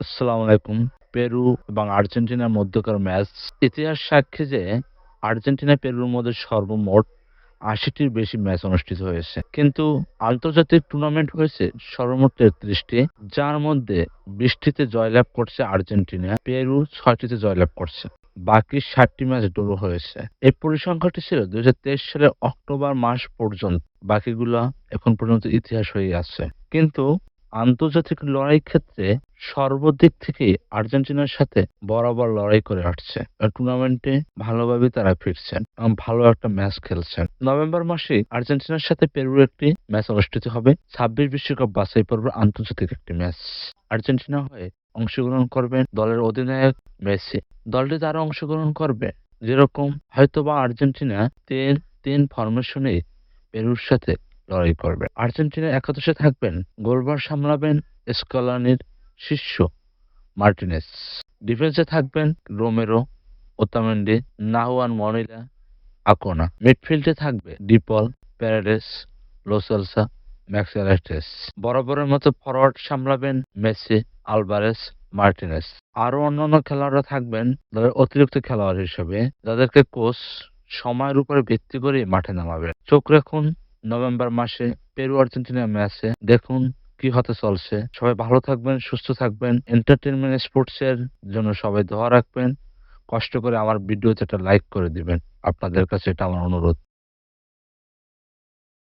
আসসালামু আলাইকুম। পেরু এবং আর্জেন্টিনার মধ্যকার ম্যাচ। ইতিহাস সাক্ষী যে আর্জেন্টিনা পেরুর মধ্যে সর্বমোট আশিটির বেশি ম্যাচ অনুষ্ঠিত হয়েছে। কিন্তু আন্তর্জাতিক টুর্নামেন্ট হয়েছে সর্বমোট তেত্রিশটি, যার মধ্যে বৃষ্টিতে জয়লাভ করছে আর্জেন্টিনা, পেরু ছয়টিতে জয়লাভ করছে। বাকি ষাটটি ম্যাচ ড্র হয়েছে। এই পরিসংখ্যাটি ছিল দুই হাজার তেইশ সালের অক্টোবর মাস পর্যন্ত। বাকিগুলা এখন পর্যন্ত ইতিহাস হয়ে আছে। কিন্তু আন্তর্জাতিক লড়াই ক্ষেত্রে সর্বদিক থেকে আর্জেন্টিনার সাথে বরাবর লড়াই করে আসছে টুর্নামেন্টে ভালোভাবে তারা ফিরছেন। এবং ভালো একটা ম্যাচ খেলছেন। নভেম্বর মাসে আর্জেন্টিনার সাথে পেরুর একটি ম্যাচ অনুষ্ঠিত হবে। ছাব্বিশ বিশ্বকাপ বাছাই পর্ব আন্তর্জাতিক একটি ম্যাচ আর্জেন্টিনা হয়ে অংশগ্রহণ করবেন দলের অধিনায়ক মেসি। দলটি তারা অংশগ্রহণ করবে। যেরকম হয়তোবা আর্জেন্টিনা তিন তিন ফরমেশনে পেরুর সাথে লড়াই করবে। আর্জেন্টিনা একাদশে থাকবেন। গোলবার সামলাবেন স্কলানির শিষ্য মার্টিনেস। ডিফেন্সে থাকবেন রোমেরো, ওতামেন্ডি, নাহুয়ান মনিলা আকোনা। মিডফিল্ডে থাকবে ডিপল প্যারাডেস লোসালসা, ম্যাক্সালাইটেস। বরাবরের মতো ফরওয়ার্ড সামলাবেন মেসি, আলবারেস, মার্টিনেস। আরও অন্যান্য খেলোয়াড়রা থাকবেন দলের অতিরিক্ত খেলোয়াড় হিসেবে, যাদেরকে কোচ সময়ের উপরে ভিত্তি করে মাঠে নামাবে চোখ রাখুন, নভেম্বর মাসে, পেরু আর্জেন্টিনা ম্যাচে। দেখুন কি হতে চলছে? সবাই ভালো থাকবেন, সুস্থ থাকবেন। এন্টারটেনমেন্ট স্পোর্টস এর জন্য সবাই দোয়া রাখবেন। কষ্ট করে আমার ভিডিওতে একটা লাইক করে দিবেন। আপনাদের কাছে এটা আমার অনুরোধ।